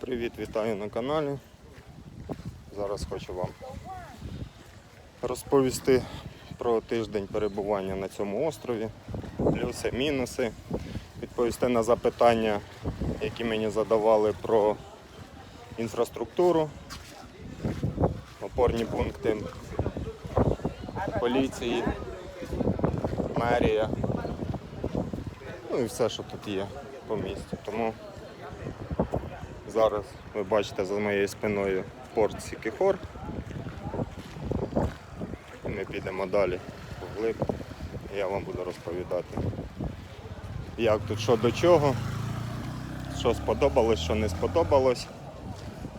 Привіт, вітаю на каналі. Зараз хочу вам розповісти про тиждень перебування на цьому острові, плюси, мінуси, відповісти на запитання, які мені задавали про інфраструктуру, опорні пункти поліції, мерія, ну і все, що тут є по місті. Тому Зараз ви бачите за моєю спиною порт Сікіхор. Ми підемо далі вглиб. Я вам буду розповідати, як тут що до чого, що сподобалось, що не сподобалось.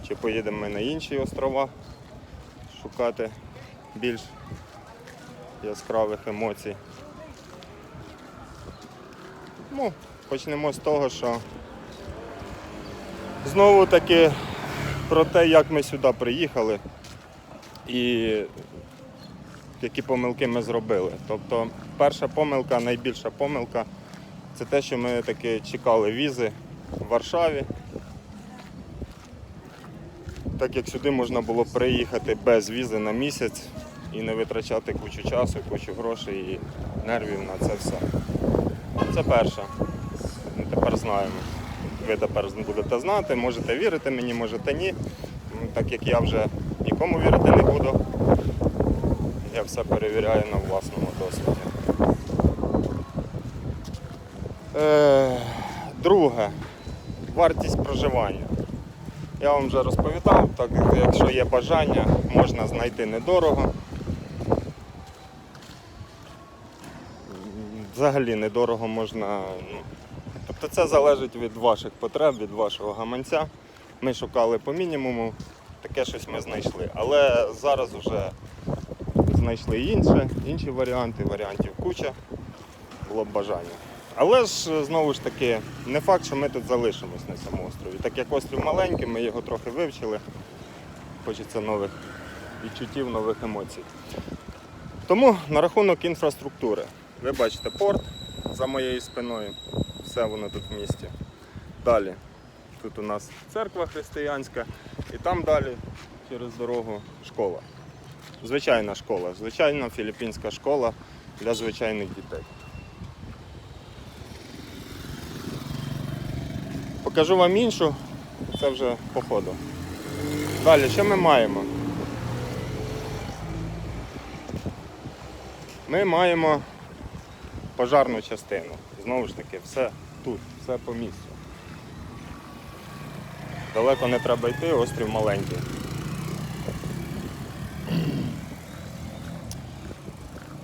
Чи поїдемо ми на інші острова шукати більш яскравих емоцій. Ну, почнемо з того, що Знову таки про те, як ми сюди приїхали і які помилки ми зробили. Тобто перша помилка, найбільша помилка це те, що ми таки чекали візи в Варшаві. Так як сюди можна було приїхати без візи на місяць і не витрачати кучу часу, кучу грошей і нервів на це все. Це перше. Ми тепер знаємо ви тепер будете знати, можете вірити мені, можете ні. Ну, Так як я вже нікому вірити не буду, я все перевіряю на власному досвіді. Е, друге, вартість проживання. Я вам вже розповідав, так якщо є бажання, можна знайти недорого. Взагалі недорого можна. Ну, Тобто це залежить від ваших потреб, від вашого гаманця. Ми шукали по мінімуму, таке щось ми знайшли. Але зараз вже знайшли інше, інші варіанти, варіантів куча, було б бажання. Але ж знову ж таки, не факт, що ми тут залишимось на цьому острові. Так як острів маленький, ми його трохи вивчили. Хочеться нових відчуттів, нових емоцій. Тому на рахунок інфраструктури. Ви бачите порт за моєю спиною все воно тут в місті. Далі. Тут у нас церква християнська і там далі через дорогу школа. Звичайна школа, звичайна філіппінська школа для звичайних дітей. Покажу вам іншу, це вже по ходу. Далі, що ми маємо? Ми маємо пожарну частину. Знову ж таки, все тут, все по місцю. Далеко не треба йти, острів маленький.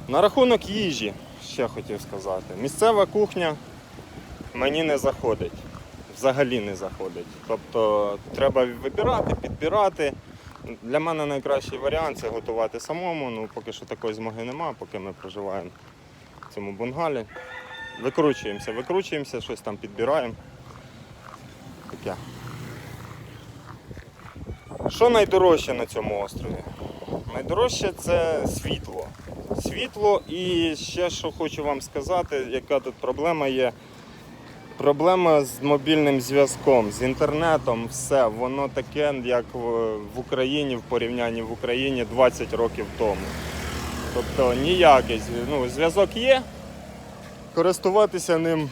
На рахунок їжі ще хотів сказати. Місцева кухня мені не заходить. Взагалі не заходить. Тобто треба вибирати, підбирати. Для мене найкращий варіант це готувати самому. Ну, поки що такої змоги немає, поки ми проживаємо в цьому бунгалі. Викручуємося, викручуємося, щось там підбираємо. Таке. Що найдорожче на цьому острові? Найдорожче це світло. Світло і ще що хочу вам сказати, яка тут проблема є. Проблема з мобільним зв'язком, з інтернетом, все, воно таке, як в Україні, в порівнянні в Україні 20 років тому. Тобто ніякий ну, зв'язок є, користуватися ним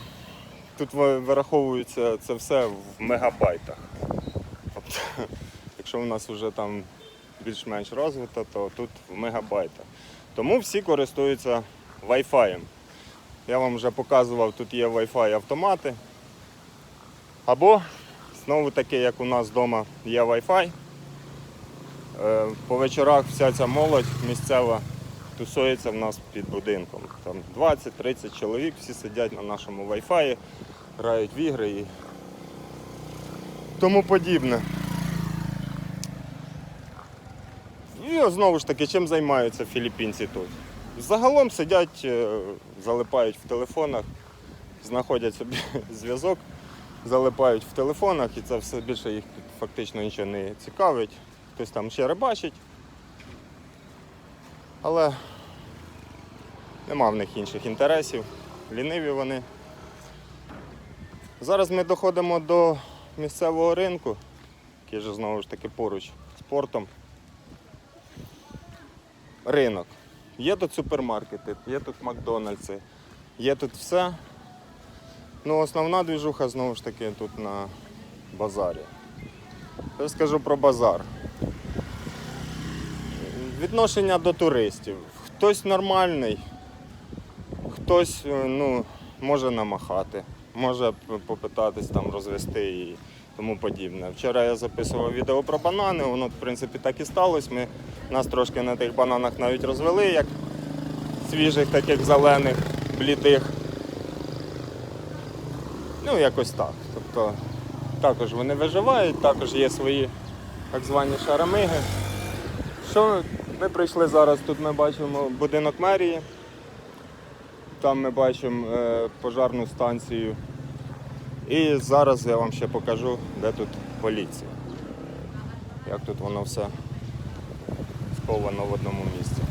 тут вираховується це все в мегабайтах. Тобто, якщо в нас вже там більш-менш розвито, то тут в мегабайтах. Тому всі користуються Wi-Fi. Я вам вже показував, тут є Wi-Fi автомати. Або знову таки, як у нас вдома є Wi-Fi. Е, По вечорах вся ця молодь місцева тусується в нас під будинком. Там 20-30 чоловік, всі сидять на нашому Wi-Fi, грають в ігри і тому подібне. І знову ж таки, чим займаються філіппінці тут? Загалом сидять, е, залипають в телефонах, знаходять собі зв'язок, залипають в телефонах і це все більше їх фактично нічого не цікавить. Хтось там ще рибачить. Але нема в них інших інтересів, ліниві вони. Зараз ми доходимо до місцевого ринку. який же знову ж таки поруч з портом. Ринок. Є тут супермаркети, є тут Макдональдси, є тут все. Ну, основна двіжуха знову ж таки тут на базарі. Я скажу про базар. Відношення до туристів. Хтось нормальний, хтось е, ну, може намахати, може попитатись там розвести і тому подібне. Вчора я записував відео про банани, воно в принципі так і сталося. Ми нас трошки на тих бананах навіть розвели, як свіжих, таких зелених, блідих. Ну, якось так. Тобто також вони виживають, також є свої так звані шарамиги. Що ми прийшли зараз, тут ми бачимо будинок мерії, там ми бачимо е, пожарну станцію. І зараз я вам ще покажу, де тут поліція. Як тут воно все сковано в одному місці.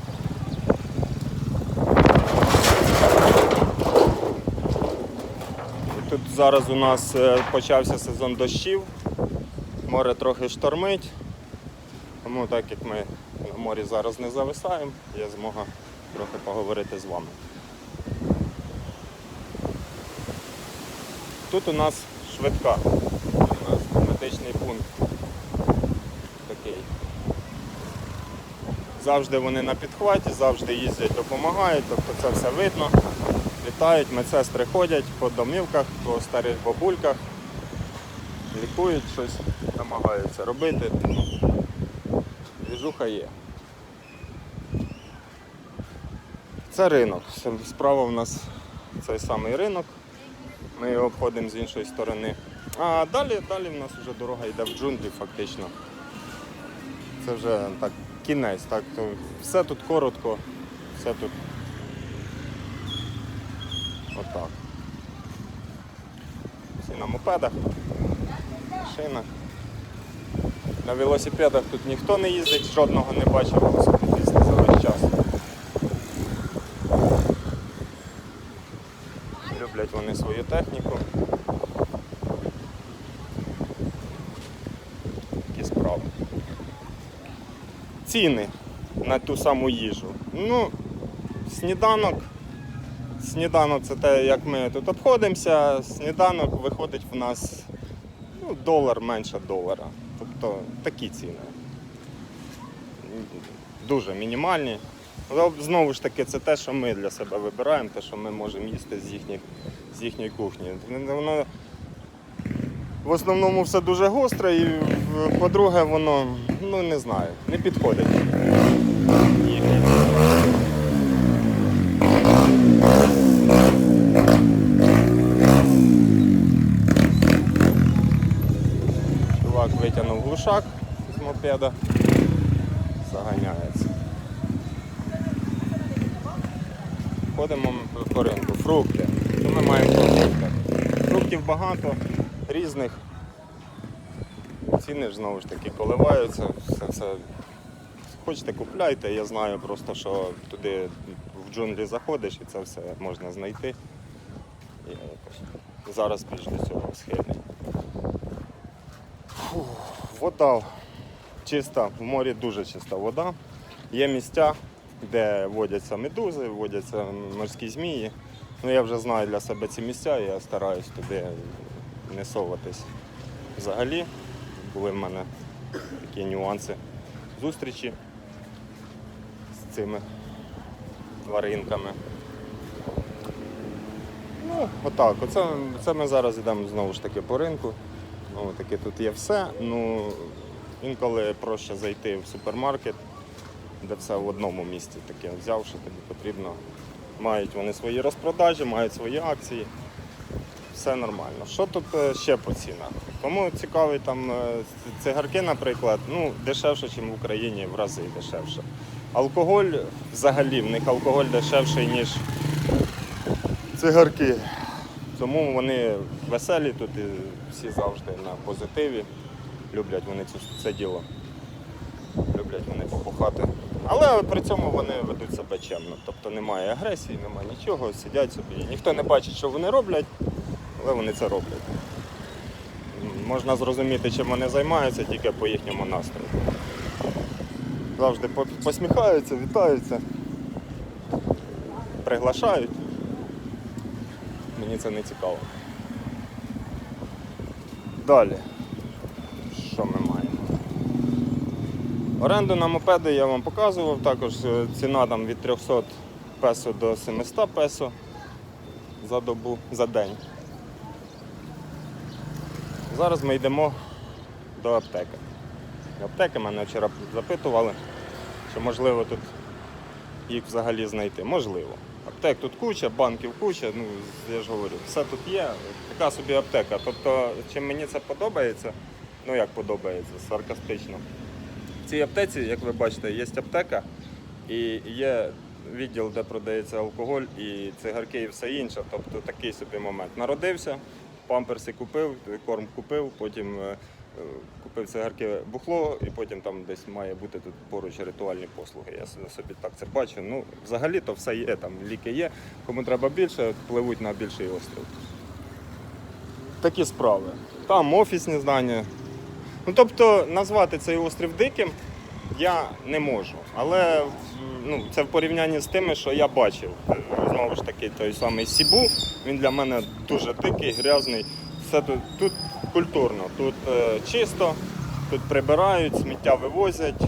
Тут зараз у нас е, почався сезон дощів, море трохи штормить, тому так як ми морі зараз не зависаємо, є змога трохи поговорити з вами. Тут у нас швидка, у нас медичний пункт такий. Завжди вони на підхваті, завжди їздять, допомагають, тобто це все видно. Літають, медсестри ходять по домівках, по старих бабульках, лікують щось, намагаються робити. Двіжуха є. Це ринок. Справа в нас цей самий ринок. Ми його обходимо з іншої сторони. А далі, далі в нас вже дорога йде в джунглі фактично. Це вже так кінець. Так, то все тут коротко, все тут отак. Всі на мопедах, машинах. На велосипедах тут ніхто не їздить, жодного не бачив велосипедиста за весь час. Люблять вони свою техніку. Такі справи. Ціни на ту саму їжу. Ну, сніданок. Сніданок це те, як ми тут обходимося. Сніданок виходить в нас ну, долар менше долара. Тобто такі ціни. Дуже мінімальні. Але знову ж таки, це те, що ми для себе вибираємо, те, що ми можемо їсти з, їхніх, з їхньої кухні. Воно в основному все дуже гостре і, по-друге, воно, ну не знаю, не підходить. Чувак витягнув глушак з мопеда, заганяється. Ходимо по ринку. Фрукти. Що ми маємо по фруктах? Фруктів багато, різних. Ціни ж знову ж таки коливаються. Все, все. Хочете купляйте, я знаю просто, що туди в джунглі заходиш і це все можна знайти. Я якось зараз більш до цього схильний. Вода чиста, в морі дуже чиста вода. Є місця, де водяться медузи, водяться морські змії. Ну, я вже знаю для себе ці місця, я стараюсь туди не соватись. Взагалі були в мене такі нюанси зустрічі з цими тваринками. Ну, отак. Оце, це ми зараз йдемо знову ж таки по ринку. Ну, таки тут є все. Ну, інколи проще зайти в супермаркет, де все в одному місці таке взяв, що тобі потрібно. Мають вони свої розпродажі, мають свої акції. Все нормально. Що тут е, ще по цінах? Кому цікаві там е, цигарки, наприклад, ну, дешевше, ніж в Україні, в рази дешевше. Алкоголь взагалі, в них алкоголь дешевший, ніж цигарки. Тому вони веселі тут і всі завжди на позитиві. Люблять вони це діло. Люблять вони побухати. Але при цьому вони ведуть себе чемно. Тобто немає агресії, немає нічого, сидять собі. Ніхто не бачить, що вони роблять, але вони це роблять. Можна зрозуміти, чим вони займаються тільки по їхньому настрою. Завжди посміхаються, вітаються, приглашають. Мені це не цікаво. Далі. Що ми маємо? Оренду на мопеди я вам показував, також е, ціна там від 300 песо до 700 песо за добу, за день. Зараз ми йдемо до аптеки. Аптеки мене вчора запитували, чи можливо тут їх взагалі знайти. Можливо. Аптек тут куча, банків куча, ну я ж говорю, все тут є. Така собі аптека. Тобто, чим мені це подобається, ну як подобається, саркастично. В цій аптеці, як ви бачите, є аптека і є відділ, де продається алкоголь і цигарки і все інше. Тобто такий собі момент. Народився, памперси купив, корм купив, потім е, купив цигарки бухло, і потім там десь має бути тут поруч ритуальні послуги. Я собі так це бачу. Ну, взагалі то все є, там ліки є. Кому треба більше, пливуть на більший острів. Такі справи. Там офісні здання. Ну, тобто назвати цей острів диким я не можу. Але ну, це в порівнянні з тими, що я бачив. Знову ж таки, той самий Сібу, він для мене дуже дикий, грязний. Все тут, тут культурно, тут е, чисто, тут прибирають, сміття вивозять.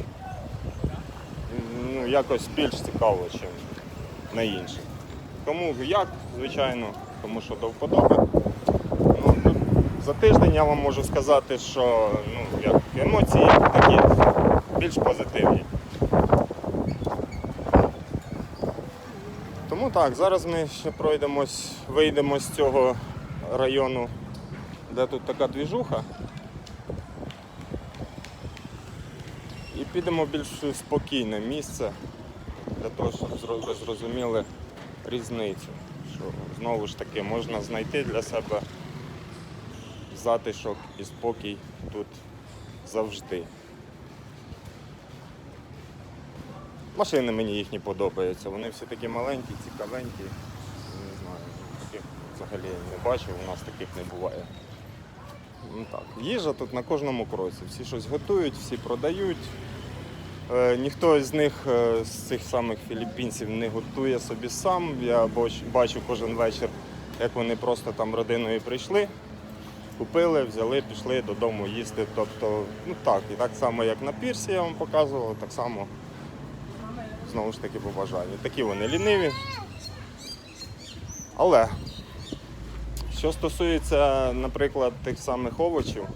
Ну, якось більш цікаво, ніж на інших. Кому як, звичайно, кому що до вподоби. За тиждень я вам можу сказати, що ну, як, емоції такі більш позитивні. Тому так, зараз ми ще пройдемось, вийдемо з цього району, де тут така двіжуха. І підемо в більш спокійне місце для того, щоб ви зрозуміли різницю. Що знову ж таки можна знайти для себе затишок і спокій тут завжди. Машини мені їхні подобаються. Вони всі такі маленькі, цікавенькі. Не знаю, таких взагалі не бачив, у нас таких не буває. Ну, так. Їжа тут на кожному кроці. Всі щось готують, всі продають. Е, ніхто з них, е, з цих самих філіппінців, не готує собі сам. Я бачу кожен вечір, як вони просто там родиною прийшли, купили, взяли, пішли додому їсти. Тобто, ну так, і так само, як на пірсі я вам показував, так само знову ж таки по бажанню. Такі вони ліниві. Але що стосується, наприклад, тих самих овочів,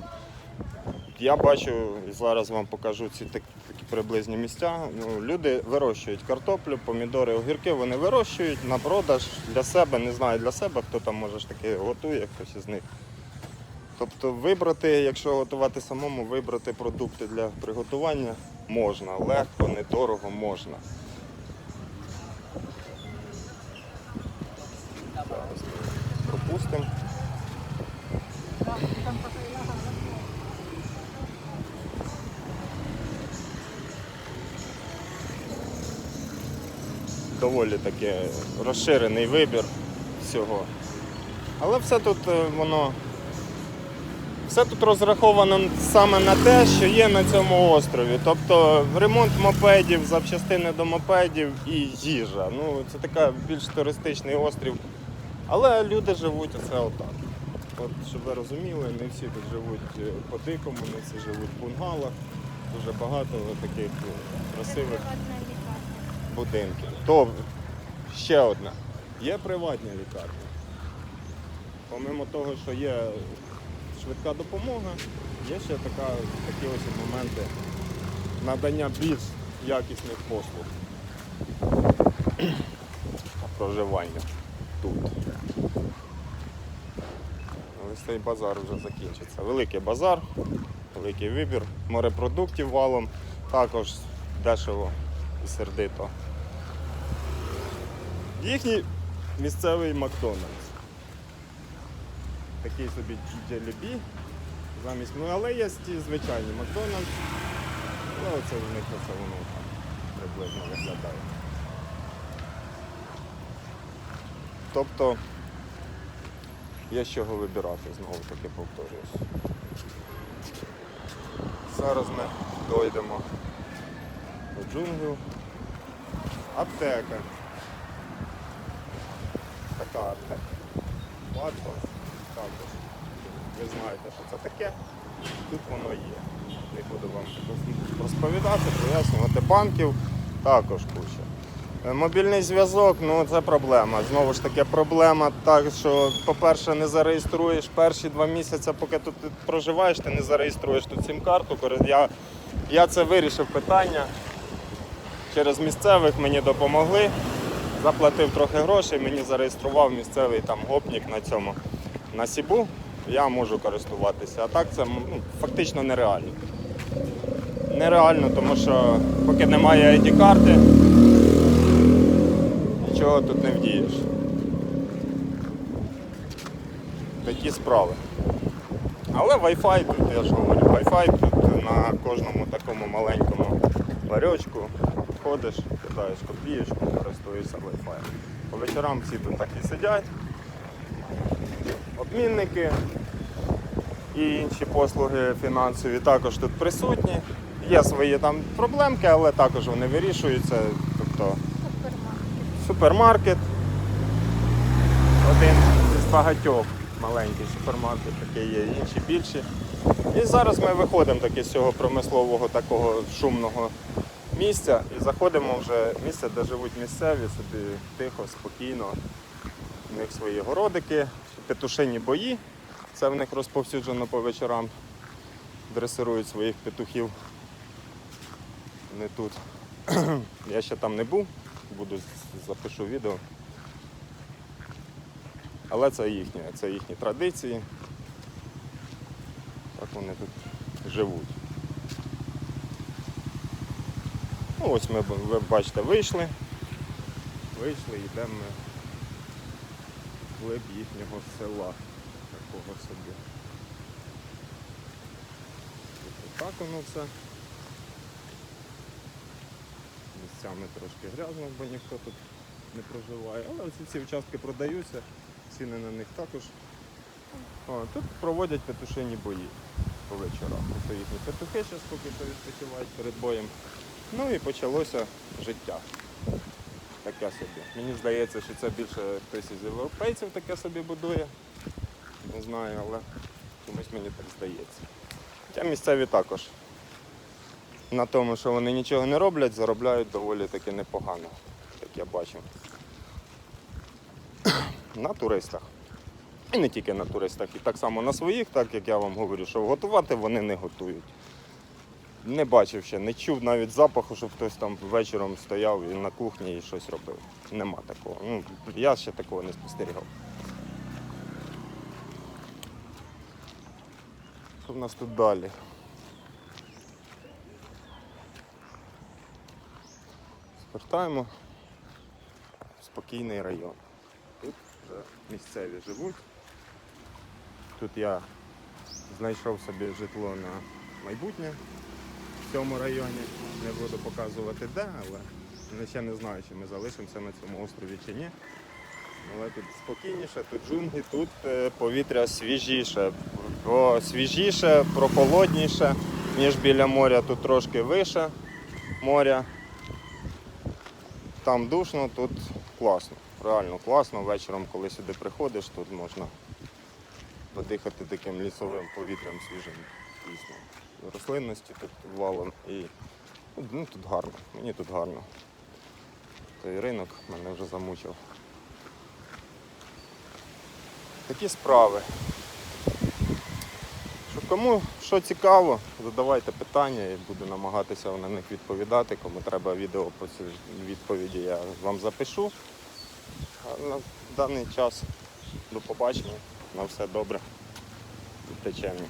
я бачу, і зараз вам покажу ці такі приблизні місця. Ну, люди вирощують картоплю, помідори, огірки, вони вирощують на продаж для себе, не знаю для себе, хто там може ж таки готує, хтось із них. Тобто вибрати, якщо готувати самому, вибрати продукти для приготування можна, легко, недорого можна. Зараз пропустимо. Доволі таки розширений вибір всього. Але все тут е, воно все тут розраховано саме на те, що є на цьому острові. Тобто ремонт мопедів, запчастини до мопедів і їжа. Ну, це така більш туристичний острів. Але люди живуть оце отак. От, щоб ви розуміли, не всі тут живуть е, по-дикому, не всі живуть в бунгалах. Дуже багато таких е, красивих будинків. То ще одне. Є приватні лікарні. Помимо того, що є швидка допомога, є ще така, такі ось моменти надання більш якісних послуг проживання тут. Ось цей базар вже закінчиться. Великий базар, великий вибір, морепродуктів валом, також дешево і сердито. Їхній місцевий Макдональдс. Такий собі джелебі замість. Ну, але є ті звичайні Макдональдс. Але оце в них оце воно так приблизно виглядає. Тобто є з чого вибирати, знову таки повторююсь. Зараз ми дойдемо до джунглю. Аптека. Така аптека. Бачите? Також. Ви знаєте, що це таке. Тут воно є. Не буду вам розповідати, пояснювати. Банків також куча. Е, Мобільний зв'язок, ну це проблема. Знову ж таки, проблема так, що, по-перше, не зареєструєш перші два місяці, поки тут проживаєш, ти не зареєструєш тут сім-карту. Я, я це вирішив питання. Через місцевих мені допомогли. Заплатив трохи грошей, мені зареєстрував місцевий там гопнік на цьому на Сібу. Я можу користуватися. А так це ну, фактично нереально. Нереально, тому що поки немає id карти нічого тут не вдієш. Такі справи. Але Wi-Fi тут, я ж говорю, Wi-Fi тут на кожному такому маленькому ларьочку ходиш, кидаєш копієчку, користуєшся Wi-Fi. По вечорам всі тут так і сидять. Обмінники і інші послуги фінансові також тут присутні. Є свої там проблемки, але також вони вирішуються. Тобто супермаркет. Один із багатьох маленький супермаркет, такий є, інші більші. І зараз ми виходимо таки з цього промислового такого шумного місця і заходимо вже в місце, де живуть місцеві, собі тихо, спокійно. У них свої городики, петушині бої. Це в них розповсюджено по вечорам. Дресирують своїх петухів. Не тут. Я ще там не був, буду запишу відео. Але це їхнє, це їхні традиції. Так вони тут живуть. Ну, ось ми, ви бачите, вийшли. Вийшли, йдемо глиб їхнього села. Такого собі. Ось Так воно все. Місцями трошки грязно, бо ніхто тут не проживає. Але ці всі участки продаються, ціни на них також. О, тут проводять петушині бої по вечорам. Це їхні петухи зараз поки що відпочивають перед боєм. Ну і почалося життя. Таке собі. Мені здається, що це більше хтось із європейців таке собі будує. Не знаю, але чомусь мені так здається. Хоча місцеві також. На тому, що вони нічого не роблять, заробляють доволі таки непогано, як я бачу. На туристах. І не тільки на туристах, і так само на своїх, так як я вам говорю, що готувати вони не готують. Не бачив ще, не чув навіть запаху, щоб хтось там вечором стояв і на кухні і щось робив. Нема такого. Ну, я ще такого не спостерігав. Що в нас тут далі? Звертаємо спокійний район. Тут вже місцеві живуть. Тут я знайшов собі житло на майбутнє в цьому районі. Не буду показувати де, але я ще не знаю, чи ми залишимося на цьому острові чи ні. Але тут спокійніше, тут джунглі, тут е, повітря свіжіше. Про свіжіше, прохолодніше, ніж біля моря, тут трошки вище моря. Там душно, тут класно. Реально класно. Вечором, коли сюди приходиш, тут можна подихати таким лісовим повітрям свіжим. Дійсно. Рослинності тут валом і ну, тут гарно. Мені тут гарно. Той ринок мене вже замучив. Такі справи. Що кому що цікаво, задавайте питання і буду намагатися на них відповідати. Кому треба відео по цій відповіді, я вам запишу. А на даний час до побачення. На все добре. Будьте чемні.